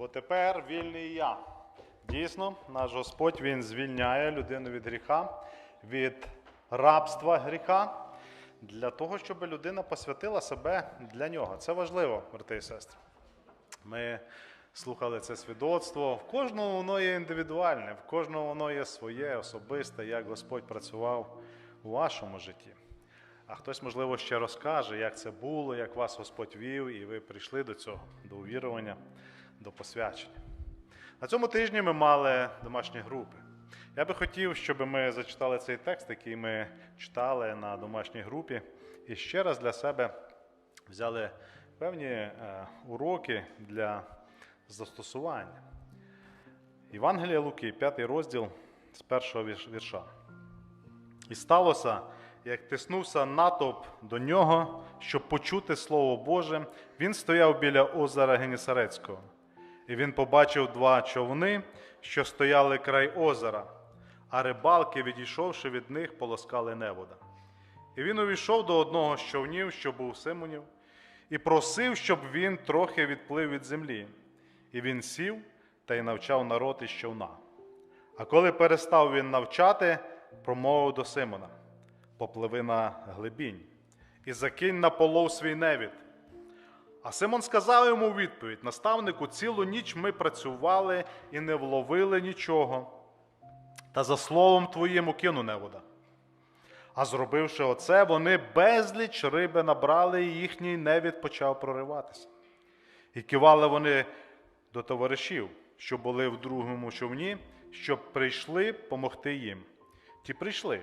Бо тепер вільний я. Дійсно, наш Господь Він звільняє людину від гріха, від рабства гріха, для того, щоб людина посвятила себе для нього. Це важливо, брати і сестри. Ми слухали це свідоцтво. В кожного воно є індивідуальне, в кожного воно є своє, особисте, як Господь працював у вашому житті. А хтось, можливо, ще розкаже, як це було, як вас Господь вів, і ви прийшли до цього, до увірування, до посвячення. На цьому тижні ми мали домашні групи. Я би хотів, щоб ми зачитали цей текст, який ми читали на домашній групі, і ще раз для себе взяли певні е, уроки для застосування. Євангелія Луки, 5 розділ з першого вірша. І сталося, як тиснувся натовп до нього, щоб почути Слово Боже, він стояв біля озера Генісарецького. І він побачив два човни, що стояли край озера, а рибалки, відійшовши від них, полоскали невода. І він увійшов до одного з човнів, що був Симонів, і просив, щоб він трохи відплив від землі. І він сів та й навчав народ із човна. А коли перестав він навчати, промовив до Симона: попливи на глибінь і закинь на полов свій невід. А Симон сказав йому у відповідь: наставнику, цілу ніч ми працювали і не вловили нічого. Та за словом твоїм укину невода. А зробивши оце, вони безліч риби набрали, і їхній невід почав прориватися. І кивали вони до товаришів, що були в другому човні, щоб прийшли помогти їм. Ті прийшли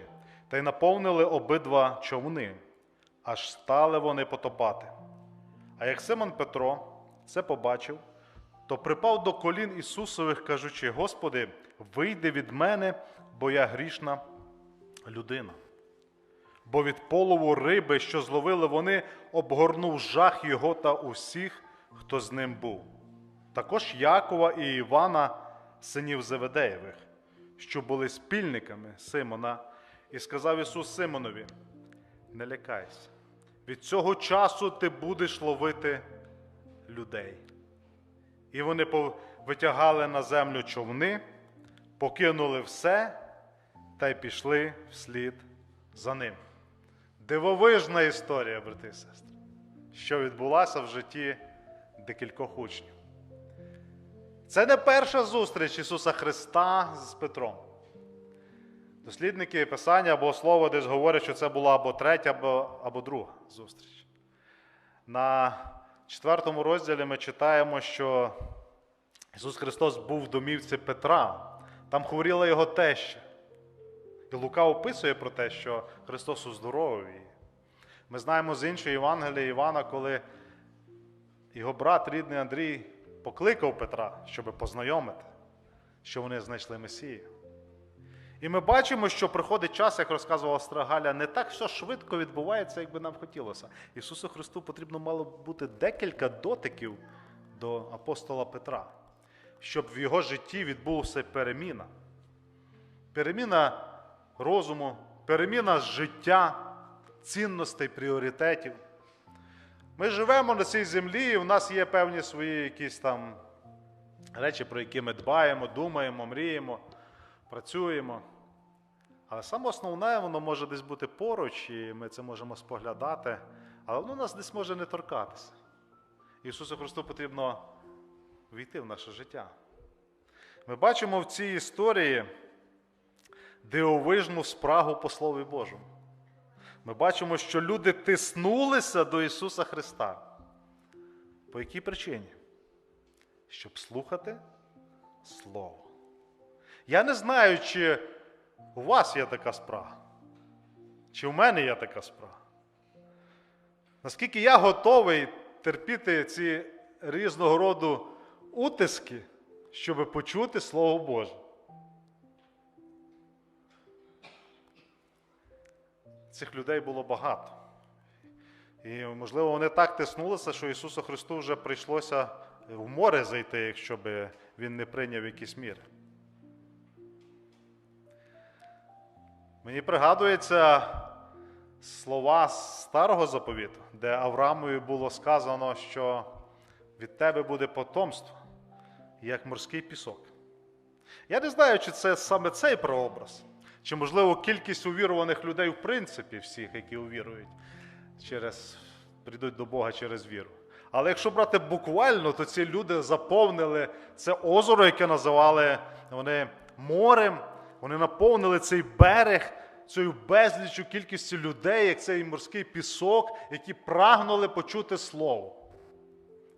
та й наповнили обидва човни, аж стали вони потопати. А як Симон Петро це побачив, то припав до колін Ісусових, кажучи: Господи, вийди від мене, бо я грішна людина. Бо від полову риби, що зловили вони, обгорнув жах його та усіх, хто з ним був. Також Якова і Івана, синів Зеведеєвих, що були спільниками Симона, і сказав Ісус Симонові: Не лякайся, від цього часу ти будеш ловити людей. І вони витягали на землю човни, покинули все та й пішли вслід за ним. Дивовижна історія, брати і сестри, що відбулася в житті декількох учнів. Це не перша зустріч Ісуса Христа з Петром. Дослідники Писання або Слово десь говорять, що це була або третя, або, або друга зустріч. На четвертому розділі ми читаємо, що Ісус Христос був в домівці Петра. Там хворіла його теща. І Лука описує про те, що Христос уздоровив її. Ми знаємо з іншої Євангелія Івана, коли його брат, рідний Андрій, покликав Петра, щоб познайомити, що вони знайшли Месію. І ми бачимо, що приходить час, як розказувала Страгаля, не так все швидко відбувається, як би нам хотілося. Ісусу Христу потрібно мало бути декілька дотиків до апостола Петра, щоб в його житті відбулася переміна. Переміна розуму, переміна життя, цінностей, пріоритетів. Ми живемо на цій землі, і в нас є певні свої якісь там речі, про які ми дбаємо, думаємо, мріємо, працюємо. Але саме основне, воно може десь бути поруч, і ми це можемо споглядати, але воно нас десь може не торкатися. Ісусу Христу потрібно війти в наше життя. Ми бачимо в цій історії дивовижну спрагу по Слові Божому. Ми бачимо, що люди тиснулися до Ісуса Христа. По якій причині? Щоб слухати Слово. Я не знаю, чи у вас є така спрага, чи в мене є така спрага. Наскільки я готовий терпіти ці різного роду утиски, щоб почути Слово Боже. Цих людей було багато. І, можливо, вони так тиснулися, що Ісусу Христу вже прийшлося в море зайти, якщо би Він не прийняв якісь міри. Мені пригадується слова старого заповіту, де Авраамові було сказано, що від тебе буде потомство, як морський пісок. Я не знаю, чи це саме цей прообраз, чи, можливо, кількість увіруваних людей в принципі, всіх, які увірують, через, прийдуть до Бога через віру. Але якщо брати буквально, то ці люди заповнили це озеро, яке називали вони морем, вони наповнили цей берег цією безлічю кількістю людей, як цей морський пісок, які прагнули почути Слово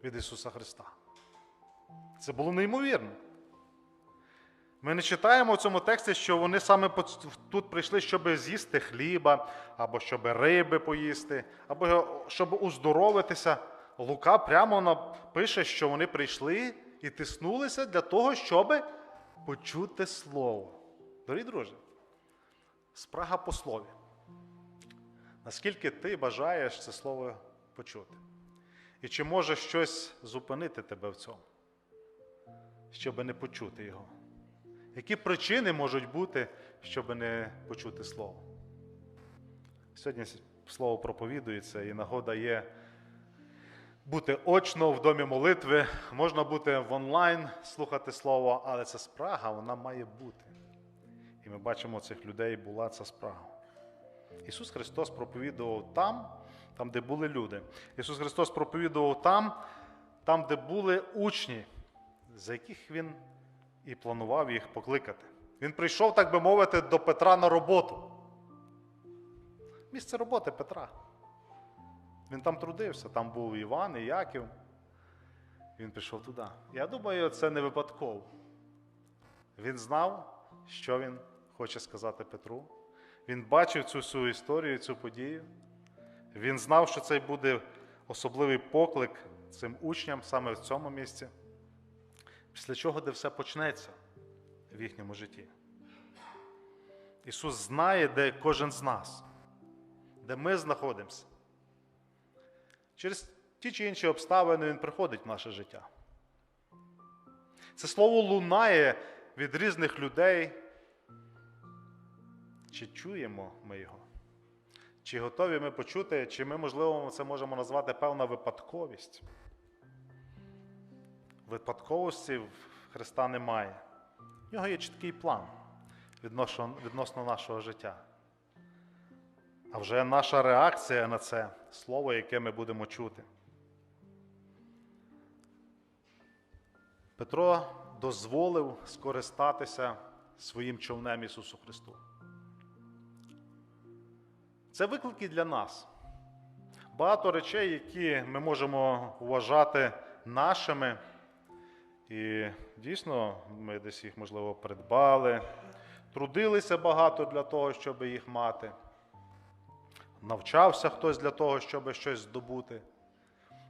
від Ісуса Христа. Це було неймовірно. Ми не читаємо в цьому тексті, що вони саме тут прийшли, щоб з'їсти хліба, або щоб риби поїсти, або щоб уздоровитися. Лука прямо напише, що вони прийшли і тиснулися для того, щоб почути слово. Дорогі друзі, спрага по слові. Наскільки ти бажаєш це слово почути? І чи може щось зупинити тебе в цьому, щоб не почути його? Які причини можуть бути, щоб не почути слово? Сьогодні слово проповідується, і нагода є бути очно в домі молитви, можна бути в онлайн, слухати слово, але ця спрага вона має бути. Ми бачимо, цих людей була ця спрага. Ісус Христос проповідував там, там, де були люди. Ісус Христос проповідував там, там, де були учні, за яких Він і планував їх покликати. Він прийшов, так би мовити, до Петра на роботу. Місце роботи Петра. Він там трудився, там був Іван і Яків. Він пішов туди. Я думаю, це не випадково. Він знав, що він хоче сказати Петру. Він бачив цю всю історію, цю подію. Він знав, що це буде особливий поклик цим учням саме в цьому місці, після чого де все почнеться в їхньому житті. Ісус знає, де кожен з нас, де ми знаходимося. Через ті чи інші обставини Він приходить в наше життя. Це слово лунає від різних людей. Чи чуємо ми його? Чи готові ми почути, чи ми, можливо, це можемо назвати певна випадковість? Випадковості в Христа немає. В нього є чіткий план відносно, відносно нашого життя. А вже наша реакція на це слово, яке ми будемо чути. Петро дозволив скористатися своїм човнем Ісусу Христу. Це виклики для нас. Багато речей, які ми можемо вважати нашими. І дійсно, ми десь їх, можливо, придбали, трудилися багато для того, щоб їх мати. Навчався хтось для того, щоб щось здобути.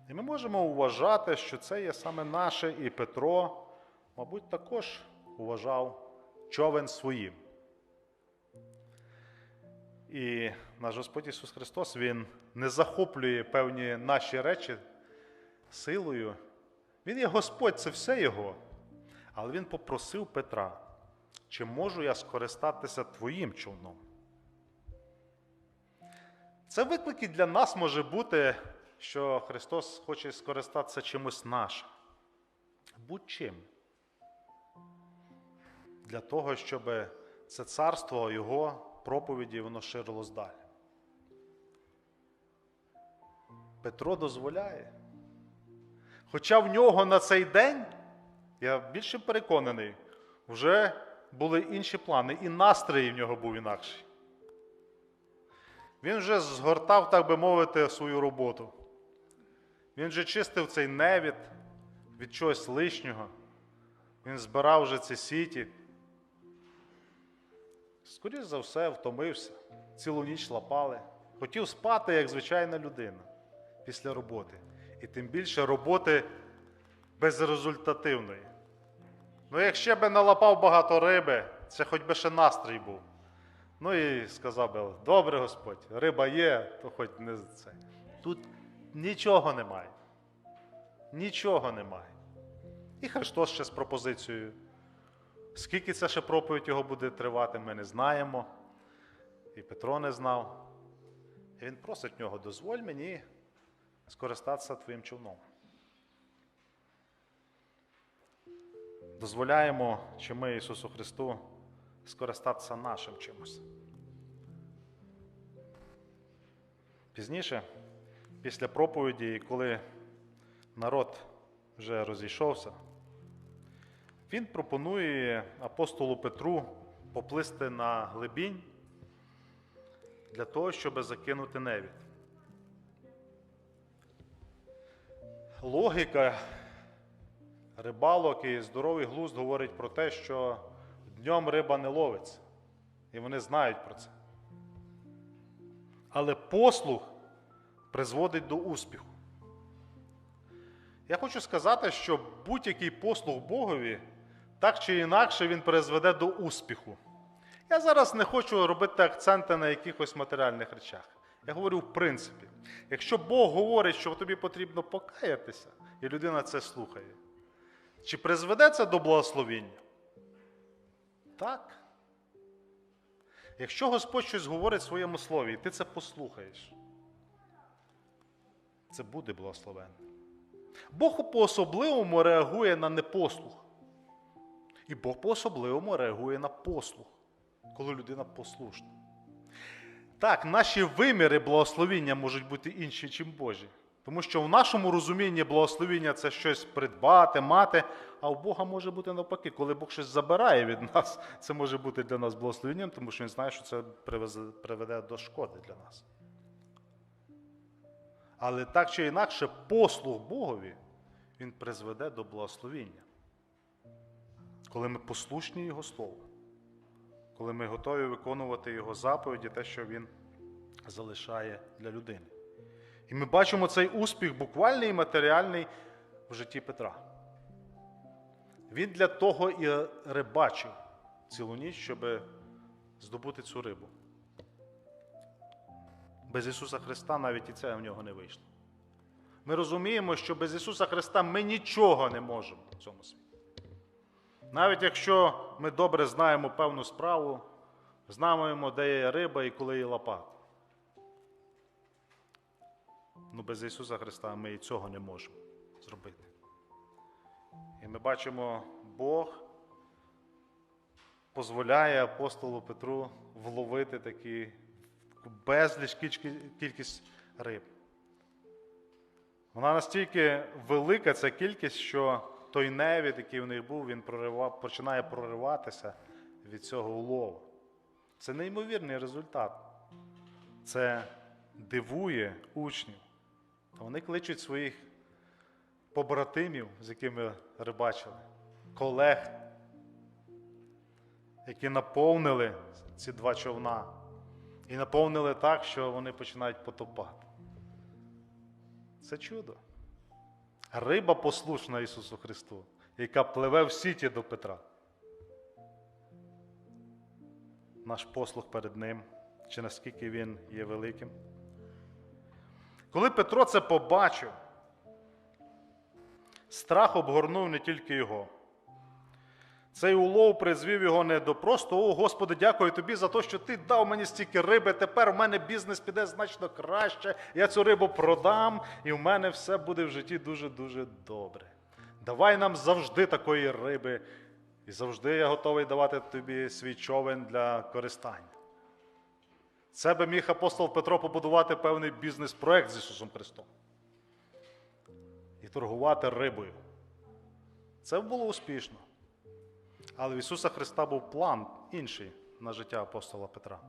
І ми можемо вважати, що це є саме наше, і Петро, мабуть, також вважав човен своїм. І наш Господь Ісус Христос Він не захоплює певні наші речі силою. Він є Господь, це все Його. Але Він попросив Петра, чи можу я скористатися твоїм човном? Це виклик і для нас може бути, що Христос хоче скористатися чимось нашим. Будь-чим. Для того, щоб це царство Його проповіді воно ширилось далі. Петро дозволяє. Хоча в нього на цей день, я більше переконаний, вже були інші плани, і настрій в нього був інакший. Він вже згортав, так би мовити, свою роботу. Він вже чистив цей невід від чогось лишнього. Він збирав вже ці сіті. Скоріше за все, втомився, цілу ніч лапали. Хотів спати, як звичайна людина після роботи. І тим більше роботи безрезультативної. Ну, якщо би налапав багато риби, це хоч би ще настрій був. Ну і сказав би, добре Господь, риба є, то хоч не це. Тут нічого немає. Нічого немає. І Христос ще з пропозицією. Скільки це ще проповідь його буде тривати, ми не знаємо. І Петро не знав. І він просить нього, дозволь мені скористатися твоїм човном. дозволяємо, чи ми Ісусу Христу скористатися нашим чимось. Пізніше, після проповіді, коли народ вже розійшовся, він пропонує апостолу Петру поплисти на глибінь для того, щоб закинути невід. Логіка рибалок і здоровий глузд говорить про те, що днем риба не ловиться. І вони знають про це. Але послуг призводить до успіху. Я хочу сказати, що будь-який послуг Богові так чи інакше він призведе до успіху. Я зараз не хочу робити акценти на якихось матеріальних речах. Я говорю в принципі. Якщо Бог говорить, що тобі потрібно покаятися, і людина це слухає, чи призведе це до благословіння? Так. Якщо Господь щось говорить в своєму слові, і ти це послухаєш, це буде благословенно. Бог по-особливому реагує на непослух. І Бог по-особливому реагує на послух, коли людина послушна. Так, наші виміри благословіння можуть бути інші, ніж Божі. Тому що в нашому розумінні благословіння це щось придбати, мати, а у Бога може бути навпаки. Коли Бог щось забирає від нас, це може бути для нас благословенням, тому що Він знає, що це приведе до шкоди для нас. Але так чи інакше, послуг Богові він призведе до благословіння. Коли ми послушні Його Слову, коли ми готові виконувати Його заповіді, те, що Він залишає для людини. І ми бачимо цей успіх буквальний і матеріальний в житті Петра. Він для того і рибачив цілу ніч, щоб здобути цю рибу. Без Ісуса Христа навіть і це в нього не вийшло. Ми розуміємо, що без Ісуса Христа ми нічого не можемо в цьому світі. Навіть якщо ми добре знаємо певну справу, знаємо, де є риба і коли є лопата. Ну, без Ісуса Христа ми і цього не можемо зробити. І ми бачимо, Бог дозволяє апостолу Петру вловити такі безліч кількість риб. Вона настільки велика, ця кількість, що той невід, який в них був, він прорива, починає прориватися від цього улову. Це неймовірний результат. Це дивує учнів. Вони кличуть своїх побратимів, з якими рибачили, колег, які наповнили ці два човна. І наповнили так, що вони починають потопати. Це чудо. Риба послушна Ісусу Христу, яка пливе в сіті до Петра. Наш послуг перед Ним, чи наскільки він є великим. Коли Петро це побачив, страх обгорнув не тільки його. Цей улов призвів його не до просто О, Господи, дякую тобі за те, що ти дав мені стільки риби. Тепер в мене бізнес піде значно краще. Я цю рибу продам, і в мене все буде в житті дуже-дуже добре. Давай нам завжди такої риби, і завжди я готовий давати тобі свій човен для користання. Це би міг апостол Петро побудувати певний бізнес-проект з Ісусом Христом і торгувати рибою. Це було успішно. Але в Ісуса Христа був план інший на життя апостола Петра.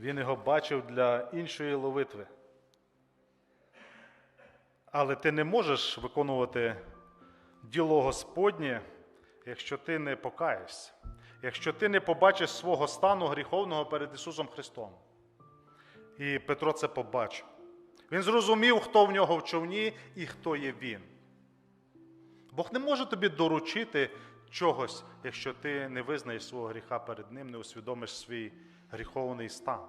Він його бачив для іншої ловитви. Але ти не можеш виконувати діло Господнє, якщо ти не покаєшся, якщо ти не побачиш свого стану гріховного перед Ісусом Христом. І Петро це побачив. Він зрозумів, хто в нього в човні і хто є він. Бог не може тобі доручити чогось, якщо ти не визнаєш свого гріха перед Ним, не усвідомиш свій гріховний стан.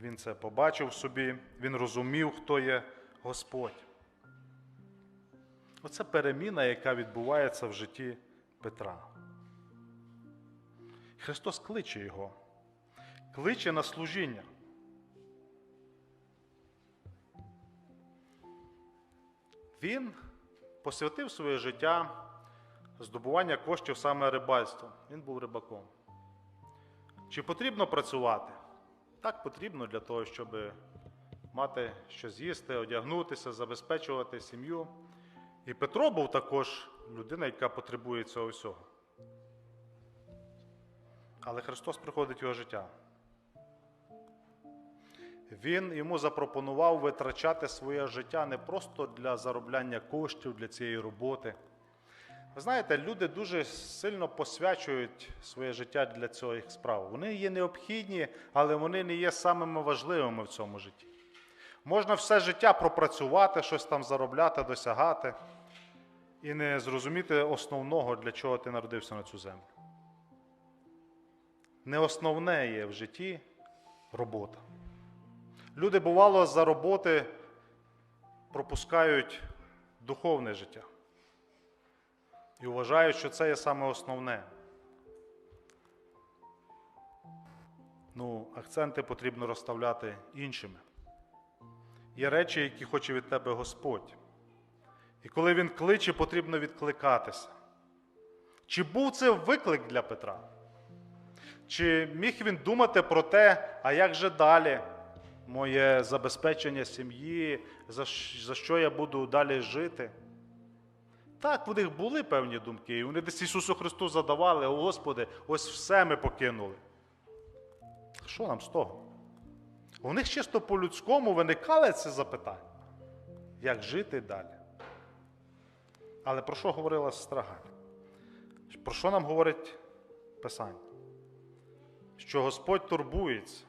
Він це побачив собі, він розумів, хто є Господь. Оце переміна, яка відбувається в житті Петра. Христос кличе його, кличе на служіння. Він посвятив своє життя здобування коштів саме рибальством. Він був рибаком. Чи потрібно працювати? Так потрібно для того, щоб мати що з'їсти, одягнутися, забезпечувати сім'ю. І Петро був також людина, яка потребує цього всього. Але Христос приходить в його життя. Він йому запропонував витрачати своє життя не просто для заробляння коштів для цієї роботи. Ви знаєте, люди дуже сильно посвячують своє життя для цих справ. Вони є необхідні, але вони не є самими важливими в цьому житті. Можна все життя пропрацювати, щось там заробляти, досягати і не зрозуміти основного, для чого ти народився на цю землю. Не основне є в житті робота. Люди, бувало, за роботи пропускають духовне життя і вважають, що це є саме основне. Ну, акценти потрібно розставляти іншими. Є речі, які хоче від тебе Господь. І коли Він кличе, потрібно відкликатися. Чи був це виклик для Петра? Чи міг він думати про те, а як же далі моє забезпечення сім'ї, за, що я буду далі жити? Так, в них були певні думки, і вони десь Ісусу Христу задавали, о Господи, ось все ми покинули. Що нам з того? У них чисто по-людському виникали ці запитання. Як жити далі? Але про що говорила сестра? Про що нам говорить Писання? Що Господь турбується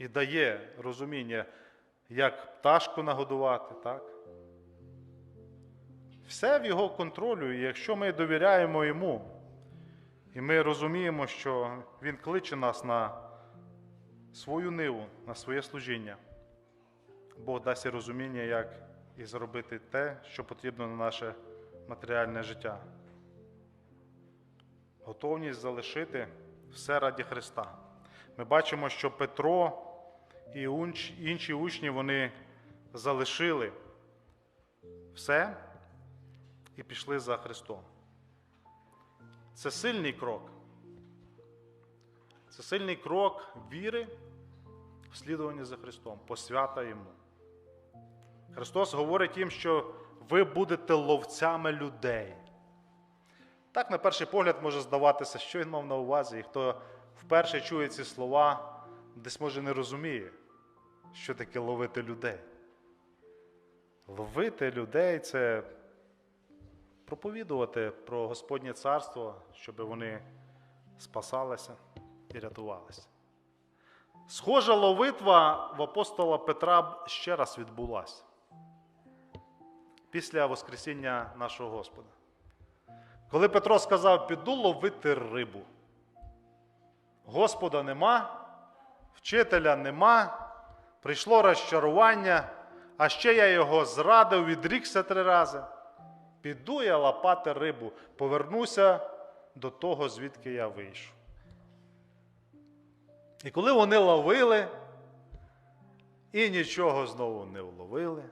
і дає розуміння, як пташку нагодувати, так? Все в його контролю, і якщо ми довіряємо йому, і ми розуміємо, що Він кличе нас на свою ниву, на своє служіння, Бог дасть розуміння, як і зробити те, що потрібно на наше матеріальне життя. Готовність залишити все раді Христа. Ми бачимо, що Петро і інші учні вони залишили все і пішли за Христом. Це сильний крок. Це сильний крок віри в слідування за Христом, посвята йому. Христос говорить їм, що ви будете ловцями людей. Так, на перший погляд, може здаватися, що він мав на увазі, і хто вперше чує ці слова, десь може не розуміє, що таке ловити людей. Ловити людей це проповідувати про Господнє царство, щоб вони спасалися і рятувалися. Схожа ловитва в апостола Петра ще раз відбулася після Воскресіння нашого Господа. Коли Петро сказав, піду ловити рибу. Господа нема, вчителя нема, прийшло розчарування, а ще я його зрадив, відрікся три рази. Піду я лапати рибу, повернуся до того, звідки я вийшов. І коли вони ловили і нічого знову не вловили,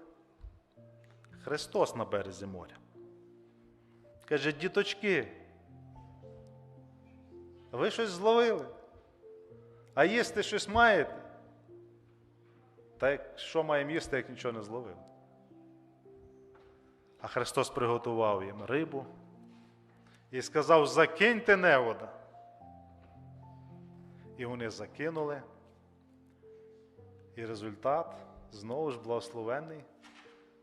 Христос на березі моря. Каже, діточки, ви щось зловили? А їсти щось маєте? Та що маємо їсти, як нічого не зловили? А Христос приготував їм рибу і сказав: закиньте невода. І вони закинули. І результат знову ж благословений.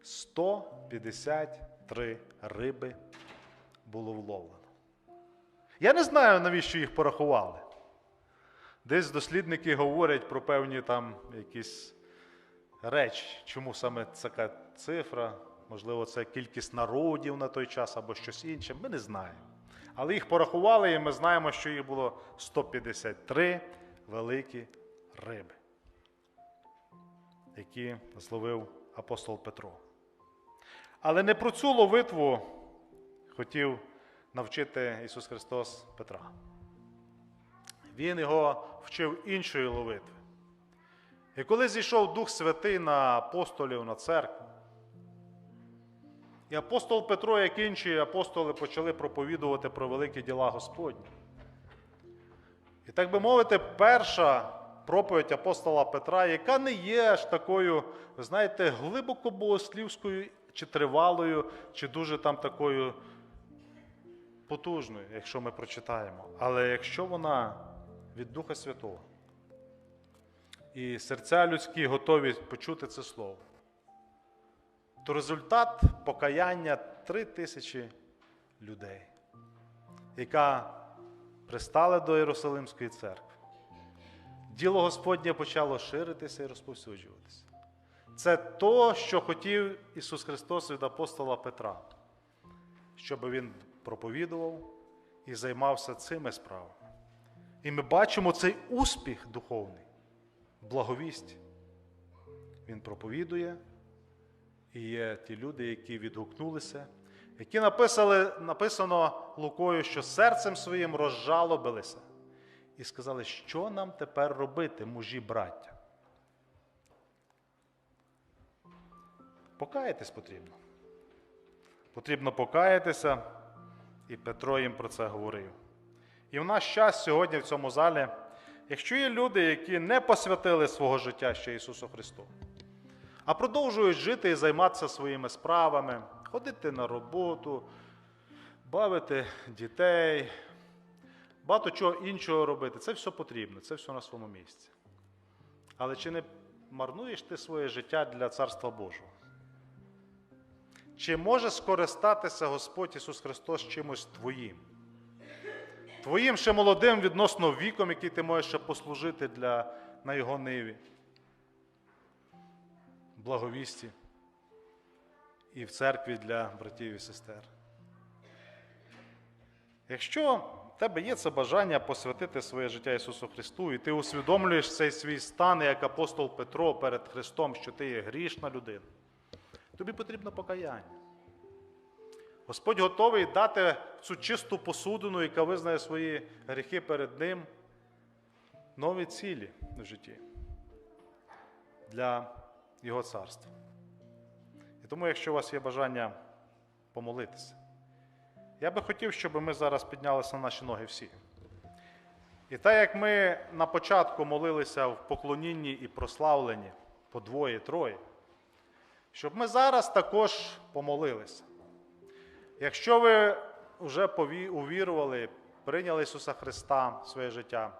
153 риби було вловлено. Я не знаю, навіщо їх порахували. Десь дослідники говорять про певні там якісь речі, чому саме така цифра, можливо, це кількість народів на той час або щось інше, ми не знаємо. Але їх порахували, і ми знаємо, що їх було 153 великі риби, які зловив апостол Петро. Але не про цю ловитву хотів навчити Ісус Христос Петра. Він його вчив іншої ловитви. І коли зійшов Дух Святий на апостолів, на церкву, І апостол Петро, як інші апостоли, почали проповідувати про великі діла Господні. І так би мовити, перша проповідь апостола Петра, яка не є аж такою, ви знаєте, глибоко богослівською, чи тривалою, чи дуже там такою потужною, якщо ми прочитаємо. Але якщо вона від Духа Святого, і серця людські готові почути це слово, то результат покаяння три тисячі людей, яка пристали до Єрусалимської церкви. Діло Господнє почало ширитися і розповсюджуватися. Це то, що хотів Ісус Христос від апостола Петра, щоб Він проповідував і займався цими справами. І ми бачимо цей успіх духовний, благовість. Він проповідує, і є ті люди, які відгукнулися, які написали, написано Лукою, що серцем своїм розжалобилися і сказали, що нам тепер робити, мужі браття. Покаятись потрібно. Потрібно покаятися, і Петро їм про це говорив. І в наш час сьогодні в цьому залі, якщо є люди, які не посвятили свого життя ще Ісусу Христу, а продовжують жити і займатися своїми справами, ходити на роботу, бавити дітей, багато чого іншого робити. Це все потрібно, це все на своєму місці. Але чи не марнуєш ти своє життя для Царства Божого? Чи може скористатися Господь Ісус Христос чимось твоїм? Твоїм ще молодим відносно віком, який ти можеш ще послужити для, на Його ниві, благовісті і в церкві для братів і сестер. Якщо в тебе є це бажання посвятити своє життя Ісусу Христу, і ти усвідомлюєш цей свій стан, як апостол Петро перед Христом, що ти є грішна людина, тобі потрібно покаяння. Господь готовий дати цю чисту посудину, яка визнає свої гріхи перед Ним, нові цілі в житті для Його царства. І тому, якщо у вас є бажання помолитися, я би хотів, щоб ми зараз піднялися на наші ноги всі. І так як ми на початку молилися в поклонінні і прославленні по двоє-троє, щоб ми зараз також помолилися. Якщо ви вже увірували, прийняли Ісуса Христа в своє життя,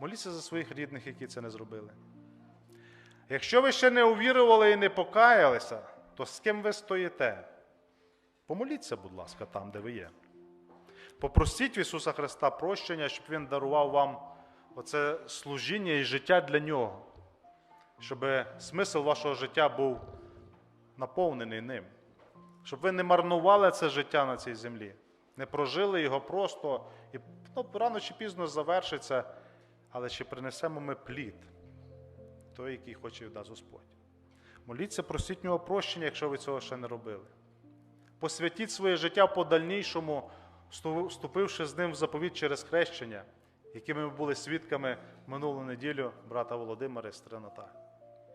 моліться за своїх рідних, які це не зробили. Якщо ви ще не увірували і не покаялися, то з ким ви стоїте? Помоліться, будь ласка, там, де ви є. Попросіть в Ісуса Христа прощення, щоб Він дарував вам оце служіння і життя для Нього, щоб смисл вашого життя був наповнений ним. Щоб ви не марнували це життя на цій землі, не прожили його просто і ну, рано чи пізно завершиться, але чи принесемо ми плід, той, який хоче від нас Господь. Моліться, просіть нього прощення, якщо ви цього ще не робили. Посвятіть своє життя по дальнішому, вступивши з ним в заповідь через хрещення, якими ми були свідками минулу неділю брата Володимира і сестри Наталі.